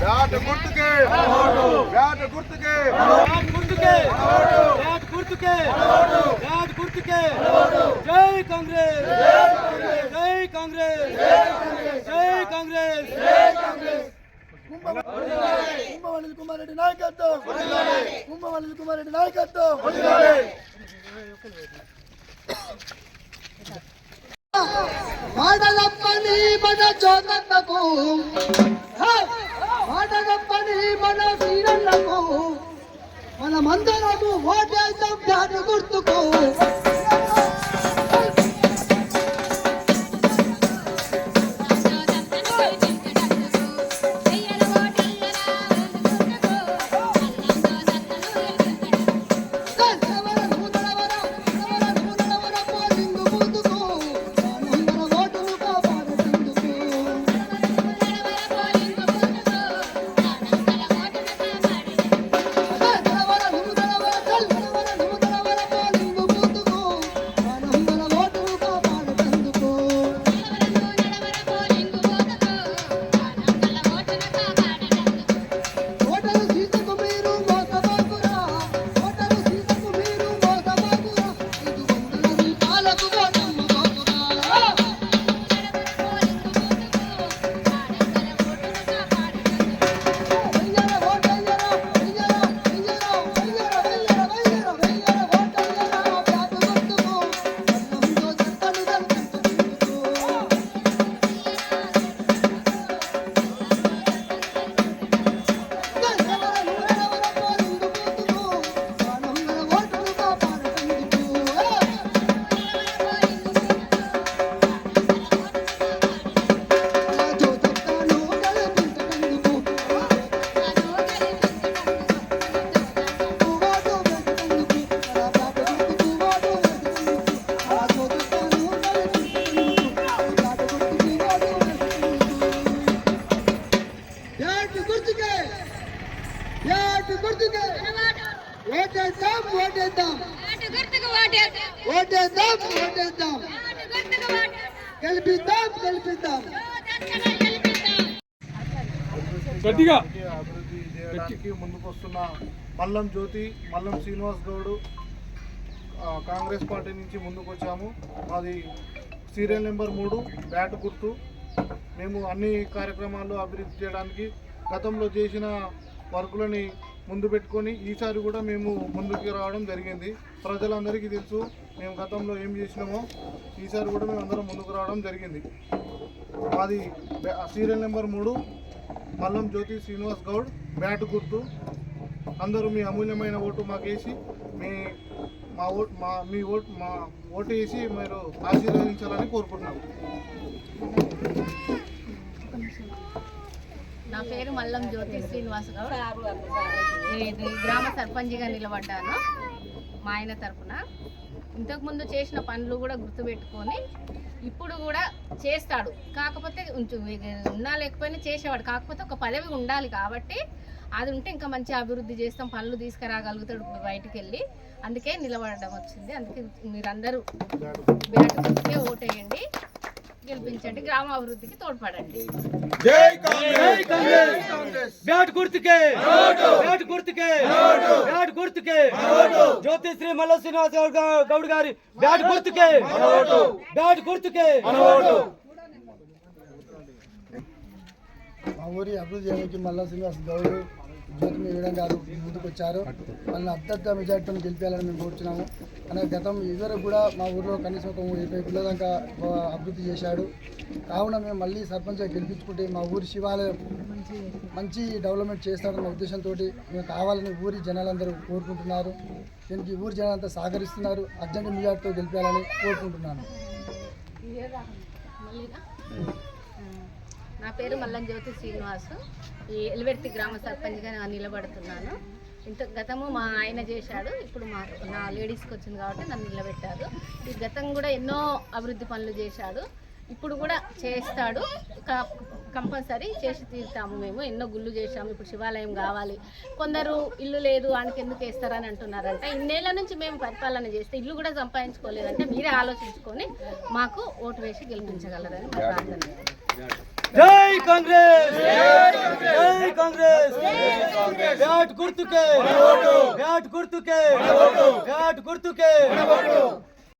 Bat గుర్తుకే bat గుర్తుకే bat గుర్తుకే బ్యాట్ గుర్తుకే బ్యాట్ గుర్తుకే జై కాంగ్రెస్ జై కాంగ్రెస్ జై కాంగ్రెస్ కుంభవల్లి కుమారెడ్డి నాయకత్వం. కుంభమల్లి కుమారెడ్డి నాయకత్వం. మాట తప్పని మన చోదన్నకు మాట తప్పని మన శ్రీరన్నకు మనమందరము ఓటేద్దాం దాని గుర్తుకు. బ్యాటు గుర్తుకే ఓటేద్దాం. ఓటేద్దాం. ఓటేద్దాం ఓటేద్దాం. గెలిపిద్దాం గెలిపిద్దాం. గట్టిగా. అభివృద్ధి చేయడానికి ముందుకు వస్తున్న మల్లం జ్యోతి మల్లం శ్రీనివాస్ గౌడ్ కాంగ్రెస్ పార్టీ నుంచి ముందుకు వచ్చాము మాది సీరియల్ నెంబర్ మూడు బ్యాట్ గుర్తు. మేము అన్ని కార్యక్రమాలు అభివృద్ధి చేయడానికి గతంలో చేసిన వర్కులని ముందు పెట్టుకొని ఈసారి కూడా మేము ముందుకు రావడం జరిగింది. ప్రజలందరికీ తెలుసు మేము గతంలో ఏం చేసినామో. ఈసారి కూడా మేము అందరం ముందుకు రావడం జరిగింది. మాది సీరియల్ నెంబర్ మూడు మల్లం జ్యోతి శ్రీనివాస్ గౌడ్ బ్యాట్ గుర్తు. అందరూ మీ అమూల్యమైన ఓటు మాకేసి మీ మా ఓటు మా మీ ఓటు మా ఓటు వేసి మీరు ఆశీర్వదించాలని కోరుకుంటున్నాము నా పేరు మల్లం జ్యోతి శ్రీనివాస్ గౌడ్. ఇది గ్రామ సర్పంచ్గా నిలబడ్డాను మా ఆయన తరపున. ఇంతకుముందు చేసిన పనులు కూడా గుర్తుపెట్టుకొని ఇప్పుడు కూడా చేస్తాడు. కాకపోతే ఉన్నా లేకపోయినా చేసేవాడు. కాకపోతే ఒక పదవి ఉండాలి కాబట్టి అది ఉంటే ఇంకా మంచి అభివృద్ధి చేస్తాం పనులు తీసుకురాగలుగుతాడు బయటికి వెళ్ళి అందుకే నిలబడడం వచ్చింది. అందుకే మీరందరూ బ్యాట్ గుర్తుకే ఓటేయండి. గెలిపించండి. గ్రామ అభివృద్ధికి తోడ్పడండి. బ్యాట్ గుర్తుకే! బ్యాట్ గుర్తుకే! బ్యాట్ గుర్తుకే! జ్యోతి శ్రీ మల్ల శ్రీనివాస గౌడ్ గౌడ్ గారి బ్యాట్ గుర్తుకే! బ్యాట్ గుర్తుకే! మా ఊరి అభివృద్ధి చేయడానికి మల్లా శ్రీనివాస్ గౌడ్ జ్యోతి మేడం గారు ముందుకు వచ్చారు. వాళ్ళని అత్యంత మెజార్టీతో గెలిపేయాలని మేము కోరుచున్నాము. అనే గతం ఇదివరకు కూడా మా ఊరిలో కనీసం ఒక ఇరవై పిల్లల దాకా అభివృద్ధి చేశాడు. కావున మేము మళ్ళీ సర్పంచ్గా గెలిపించుకుంటే మా ఊరి శివాలయం మంచి డెవలప్మెంట్ చేస్తాడన్న ఉద్దేశంతో మేము కావాలని ఊరి జనాలందరూ కోరుకుంటున్నారు. దీనికి ఊరి జనాలంతా సహకరిస్తున్నారు. అర్జెంట్ మెజార్టీతో గెలిపేయాలని కోరుకుంటున్నాను. నా పేరు మల్లం జ్యోతి శ్రీనివాసు. ఈ ఎలివెర్తి గ్రామ సర్పంచ్గా నేను నిలబడుతున్నాను. ఇంత గతము మా ఆయన చేశాడు. ఇప్పుడు మా నా లేడీస్కి వచ్చింది కాబట్టి నన్ను నిలబెట్టారు. ఈ గతం కూడా ఎన్నో అభివృద్ధి పనులు చేశాడు. ఇప్పుడు కూడా చేస్తాడు. క- కంపల్సరీ చేసి తీరుతాము మేము. ఎన్నో గుళ్ళు చేశాము. ఇప్పుడు శివాలయం కావాలి. కొందరు ఇల్లు లేదు ఆయనకి ఎందుకు వేస్తారని అంటున్నారంట. ఇన్నేళ్ళ నుంచి మేము పరిపాలన చేస్తే ఇల్లు కూడా సంపాదించుకోలేదంటే మీరే ఆలోచించుకొని మాకు ఓటు వేసి గెలిపించగలరని మా ప్రార్థన. జై కాంగ్రెస్ జై కాంగ్రెస్ బ్యాట్ గుర్తుకే బ్యాట్ గుర్తుకే బ్యాట్ గుర్తుకే